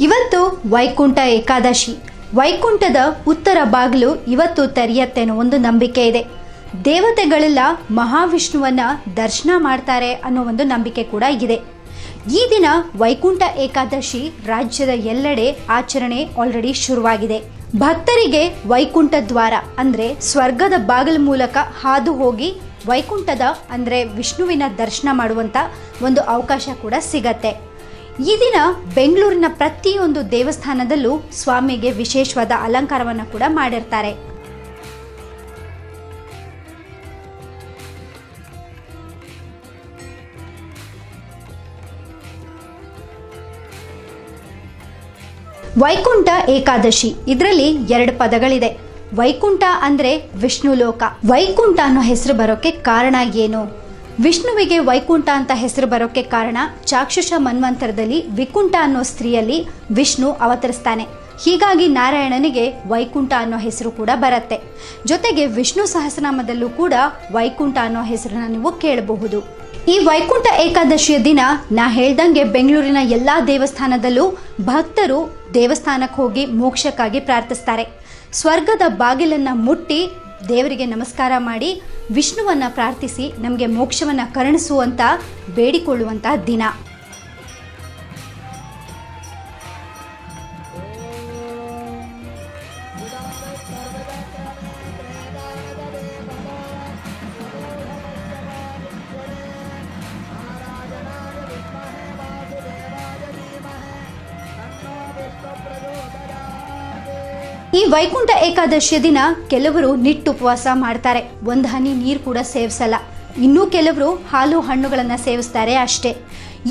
ಇವತ್ತು ವೈಕುಂಠ ಏಕಾದಶಿ. ವೈಕುಂಠದ ಉತ್ತರ ಬಾಗಿಲು ಇವತ್ತು ತೆರೆಯತ್ತೆ ಅನ್ನೋ ಒಂದು ನಂಬಿಕೆ ಇದೆ. ದೇವತೆಗಳೆಲ್ಲ ಮಹಾವಿಷ್ಣುವನ್ನ ದರ್ಶನ ಮಾಡ್ತಾರೆ ಅನ್ನೋ ಒಂದು ನಂಬಿಕೆ ಕೂಡ ಇದೆ. ಈ ದಿನ ವೈಕುಂಠ ಏಕಾದಶಿ ರಾಜ್ಯದ ಎಲ್ಲೆಡೆ ಆಚರಣೆ ಆಲ್ರೆಡಿ ಶುರುವಾಗಿದೆ. ಭಕ್ತರಿಗೆ ವೈಕುಂಠ ದ್ವಾರ ಅಂದ್ರೆ ಸ್ವರ್ಗದ ಬಾಗಿಲ ಮೂಲಕ ಹಾದು ಹೋಗಿ ವೈಕುಂಠದ ಅಂದ್ರೆ ವಿಷ್ಣುವಿನ ದರ್ಶನ ಮಾಡುವಂತ ಒಂದು ಅವಕಾಶ ಕೂಡ ಸಿಗತ್ತೆ. ಈ ದಿನ ಬೆಂಗಳೂರಿನ ಪ್ರತಿಯೊಂದು ದೇವಸ್ಥಾನದಲ್ಲೂ ಸ್ವಾಮಿಗೆ ವಿಶೇಷವಾದ ಅಲಂಕಾರವನ್ನು ಕೂಡ ಮಾಡಿರ್ತಾರೆ. ವೈಕುಂಠ ಏಕಾದಶಿ. ಇದರಲ್ಲಿ ಎರಡು ಪದಗಳಿದೆ. ವೈಕುಂಠ ಅಂದ್ರೆ ವಿಷ್ಣು ಲೋಕ ವೈಕುಂಠ ಅನ್ನೋ ಹೆಸರು ಬರೋಕೆ ಕಾರಣ ಏನು? ವಿಷ್ಣುವಿಗೆ ವೈಕುಂಠ ಅಂತ ಹೆಸರು ಬರೋಕ್ಕೆ ಕಾರಣ ಚಾಕ್ಷುಷ ಮನ್ವಂತರದಲ್ಲಿ ವಿಕುಂಠ ಅನ್ನೋ ಸ್ತ್ರೀಯಲ್ಲಿ ವಿಷ್ಣು ಅವತರಿಸ್ತಾನೆ. ಹೀಗಾಗಿ ನಾರಾಯಣನಿಗೆ ವೈಕುಂಠ ಅನ್ನೋ ಹೆಸರು ಕೂಡ ಬರುತ್ತೆ. ಜೊತೆಗೆ ವಿಷ್ಣು ಸಹಸ್ರನಾಮದಲ್ಲೂ ಕೂಡ ವೈಕುಂಠ ಅನ್ನೋ ಹೆಸರನ್ನ ನೀವು ಕೇಳಬಹುದು. ಈ ವೈಕುಂಠ ಏಕಾದಶಿಯ ದಿನ ನಾ ಹೇಳ್ದಂಗೆ ಬೆಂಗಳೂರಿನ ಎಲ್ಲಾ ದೇವಸ್ಥಾನದಲ್ಲೂ ಭಕ್ತರು ದೇವಸ್ಥಾನಕ್ಕೆ ಹೋಗಿ ಮೋಕ್ಷಕ್ಕಾಗಿ ಪ್ರಾರ್ಥಿಸ್ತಾರೆ. ಸ್ವರ್ಗದ ಬಾಗಿಲನ್ನ ಮುಟ್ಟಿ ದೇವರಿಗೆ ನಮಸ್ಕಾರ ಮಾಡಿ ವಿಷ್ಣುವನ್ನ ಪ್ರಾರ್ಥಿಸಿ ನಮಗೆ ಮೋಕ್ಷವನ್ನ ಕರುಣಿಸುವಂತ ಬೇಡಿಕೊಳ್ಳುವಂತ ದಿನ. ಈ ವೈಕುಂಠ ಏಕಾದಶಿಯ ದಿನ ಕೆಲವರು ನಿಟ್ಟು ಉಪವಾಸ ಮಾಡ್ತಾರೆ. ಒಂದು ಹನಿ ನೀರು ಕೂಡ ಸೇವಿಸಲ್ಲ. ಇನ್ನೂ ಕೆಲವರು ಹಾಲು ಹಣ್ಣುಗಳನ್ನು ಸೇವಿಸ್ತಾರೆ ಅಷ್ಟೇ.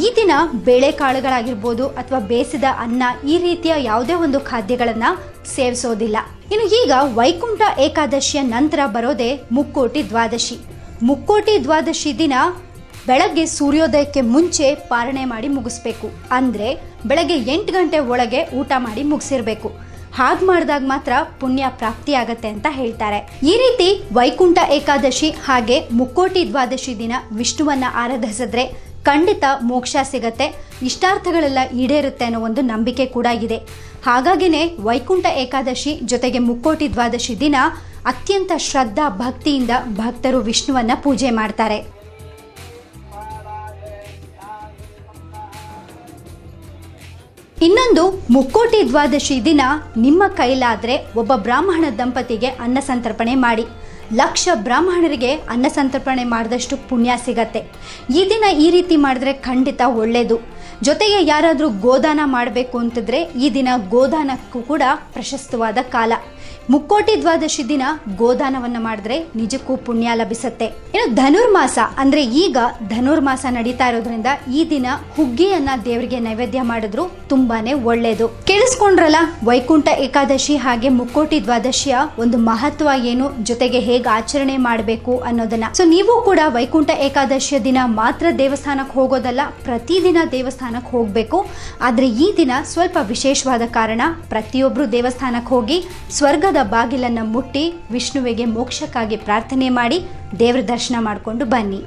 ಈ ದಿನ ಬೇಳೆಕಾಳುಗಳಾಗಿರ್ಬೋದು ಅಥವಾ ಬೇಸಿದ ಅನ್ನ ಈ ರೀತಿಯ ಯಾವುದೇ ಒಂದು ಖಾದ್ಯಗಳನ್ನು ಸೇವಿಸೋದಿಲ್ಲ. ಇನ್ನು ಈಗ ವೈಕುಂಠ ಏಕಾದಶಿಯ ನಂತರ ಬರೋದೇ ಮುಕ್ಕೋಟಿ ದ್ವಾದಶಿ. ಮುಕ್ಕೋಟಿ ದ್ವಾದಶಿ ದಿನ ಬೆಳಗ್ಗೆ ಸೂರ್ಯೋದಯಕ್ಕೆ ಮುಂಚೆ ಪಾರಣೆ ಮಾಡಿ ಮುಗಿಸ್ಬೇಕು. ಅಂದರೆ ಬೆಳಗ್ಗೆ ಎಂಟು ಗಂಟೆ ಒಳಗೆ ಊಟ ಮಾಡಿ ಮುಗಿಸಿರ್ಬೇಕು. ಹಾಗೆ ಮಾಡಿದಾಗ ಮಾತ್ರ ಪುಣ್ಯ ಪ್ರಾಪ್ತಿ ಆಗತ್ತೆ ಅಂತ ಹೇಳ್ತಾರೆ. ಈ ರೀತಿ ವೈಕುಂಠ ಏಕಾದಶಿ ಹಾಗೆ ಮುಕ್ಕೋಟಿ ದ್ವಾದಶಿ ದಿನ ವಿಷ್ಣುವನ್ನ ಆರಾಧಿಸಿದ್ರೆ ಖಂಡಿತ ಮೋಕ್ಷ ಸಿಗತ್ತೆ, ಇಷ್ಟಾರ್ಥಗಳೆಲ್ಲ ಈಡೇರುತ್ತೆ ಅನ್ನೋ ಒಂದು ನಂಬಿಕೆ ಕೂಡ ಇದೆ. ಹಾಗಾಗಿನೇ ವೈಕುಂಠ ಏಕಾದಶಿ ಜೊತೆಗೆ ಮುಕ್ಕೋಟಿ ದ್ವಾದಶಿ ದಿನ ಅತ್ಯಂತ ಶ್ರದ್ಧಾ ಭಕ್ತಿಯಿಂದ ಭಕ್ತರು ವಿಷ್ಣುವನ್ನ ಪೂಜೆ ಮಾಡ್ತಾರೆ. ಇನ್ನೊಂದು ಮುಕ್ಕೋಟಿ ದ್ವಾದಶಿ ದಿನ ನಿಮ್ಮ ಕೈಲಾದ್ರೆ ಒಬ್ಬ ಬ್ರಾಹ್ಮಣ ದಂಪತಿಗೆ ಅನ್ನ ಸಂತರ್ಪಣೆ ಮಾಡಿ. ಲಕ್ಷ ಬ್ರಾಹ್ಮಣರಿಗೆ ಅನ್ನ ಸಂತರ್ಪಣೆ ಮಾಡಿದಷ್ಟು ಪುಣ್ಯ ಸಿಗತ್ತೆ. ಈ ದಿನ ಈ ರೀತಿ ಮಾಡಿದ್ರೆ ಖಂಡಿತ ಒಳ್ಳೆಯದು ಜೊತೆಗೆ ಯಾರಾದರೂ ಗೋದಾನ ಮಾಡಬೇಕು ಅಂತಿದ್ರೆ ಈ ದಿನ ಗೋದಾನಕ್ಕೂ ಕೂಡ ಪ್ರಶಸ್ತವಾದ ಕಾಲ. ಮುಕ್ಕೋಟಿ ದ್ವಾದಶಿ ದಿನ ಗೋದಾನವನ್ನು ಮಾಡಿದ್ರೆ ನಿಜಕ್ಕೂ ಪುಣ್ಯ ಲಭಿಸುತ್ತೆ. ಇನ್ನು ಧನುರ್ಮಾಸ ಅಂದ್ರೆ ಈಗ ಧನುರ್ಮಾಸ ನಡೀತಾ ಇರೋದ್ರಿಂದ ಈ ದಿನ ಹುಗ್ಗಿಯನ್ನ ದೇವರಿಗೆ ನೈವೇದ್ಯ ಮಾಡಿದ್ರು ತುಂಬಾನೇ ಒಳ್ಳೇದು. ಕೇಳಿಸ್ಕೊಂಡ್ರಲ್ಲ, ವೈಕುಂಠ ಏಕಾದಶಿ ಹಾಗೆ ಮುಕ್ಕೋಟಿ ದ್ವಾದಶಿಯ ಒಂದು ಮಹತ್ವ ಏನು, ಜೊತೆಗೆ ಹೇಗೆ ಆಚರಣೆ ಮಾಡಬೇಕು ಅನ್ನೋದನ್ನ. ಸೊ ನೀವು ಕೂಡ ವೈಕುಂಠ ಏಕಾದಶಿಯ ದಿನ ಮಾತ್ರ ದೇವಸ್ಥಾನಕ್ಕೆ ಹೋಗೋದಲ್ಲ, ಪ್ರತಿದಿನ ದೇವಸ್ಥಾನಕ್ಕೆ ಹೋಗಬೇಕು. ಆದರೆ ಈ ದಿನ ಸ್ವಲ್ಪ ವಿಶೇಷವಾದ ಕಾರಣ ಪ್ರತಿಯೊಬ್ಬರು ದೇವಸ್ಥಾನಕ್ಕೆ ಹೋಗಿ ಸ್ವರ್ಗದ ಬಾಗಿಲನ್ನು ಮುಟ್ಟಿ ವಿಷ್ಣುವಿಗೆ ಮೋಕ್ಷಕ್ಕಾಗಿ ಪ್ರಾರ್ಥನೆ ಮಾಡಿ ದೇವರ ದರ್ಶನ ಮಾಡಿಕೊಂಡು ಬನ್ನಿ.